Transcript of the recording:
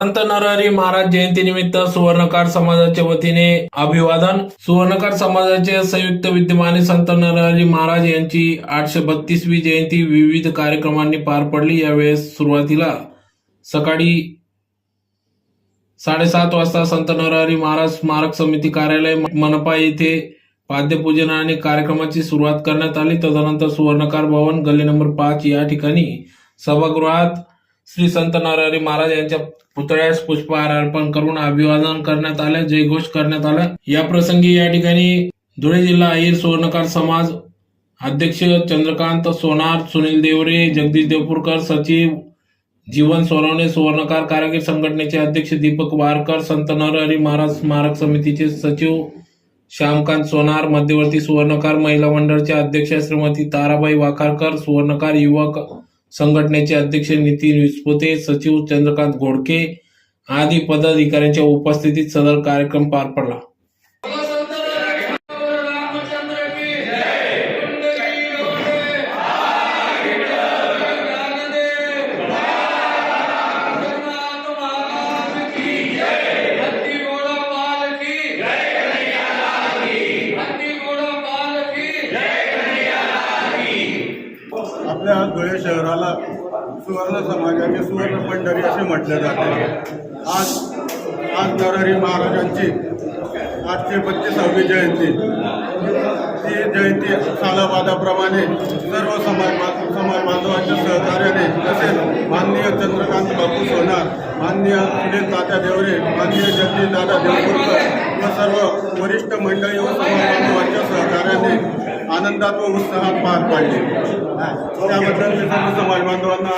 संत नरहरी महाराज जयंतीनिमित्त सुवर्णकार समाजाच्या वतीने अभिवादन. सुवर्णकार समाजाचे संयुक्त विद्यमाने संत नरहरी महाराज यांची आठशे बत्तीसवी जयंती विविध कार्यक्रमांनी पार पडली. यावेळेस सुरुवातीला सकाळी साडेसात वाजता संत नरहरी महाराज स्मारक समिती कार्यालय मनपा येथे पाद्यपूजन आणि कार्यक्रमाची सुरुवात करण्यात आली. तदनंतर सुवर्णकार भवन गल्ली नंबर पाच या ठिकाणी सभागृहात श्री संत नरहरी महाराज यांच्या पुतळ्यास पुष्पहार अर्पण करून अभिवादन करण्यात आले जयघोष करण्यात आला. या प्रसंगी या ठिकाणी धुळे जिल्हा अहिर सुवर्णकार समाज अध्यक्ष चंद्रकांत सोनार सुनील देवरे जगदीश देवपूरकर सचिव जीवन सोनवणे सुवर्णकार कारागीर संघटनेचे अध्यक्ष दीपक वारकर संत नरहरी महाराज स्मारक समितीचे सचिव श्यामकांत सोनार मध्यवर्ती सुवर्णकार महिला मंडळच्या अध्यक्ष श्रीमती ताराबाई वाकारकर सुवर्णकार युवक संघटनेचे अध्यक्ष नितीन विस्पोते सचिव चंद्रकांत घोडके आदी पदाधिकाऱ्यांच्या उपस्थितीत सदर कार्यक्रम पार पडला. आपल्या धुळे शहराला सुवर्ण समाजाचे सुवर्ण पंढरी असे म्हटले जाते. आज आज नरहरी महाराजांची आठशे बत्तीसावी जयंती. ती जयंती सालाबादाप्रमाणे सर्व समाज समाज बांधवांच्या सहकार्याने तसेच माननीय चंद्रकांत बापू सोनार माननीय सुनील तात्या देवरे माननीय जगदीश दादा देवपूरकर व सर्व वरिष्ठ मंडळी व समाज बांधवांच्या आनंदात व उत्साहात पार पाडले. त्याबद्दल समाज बांधवांना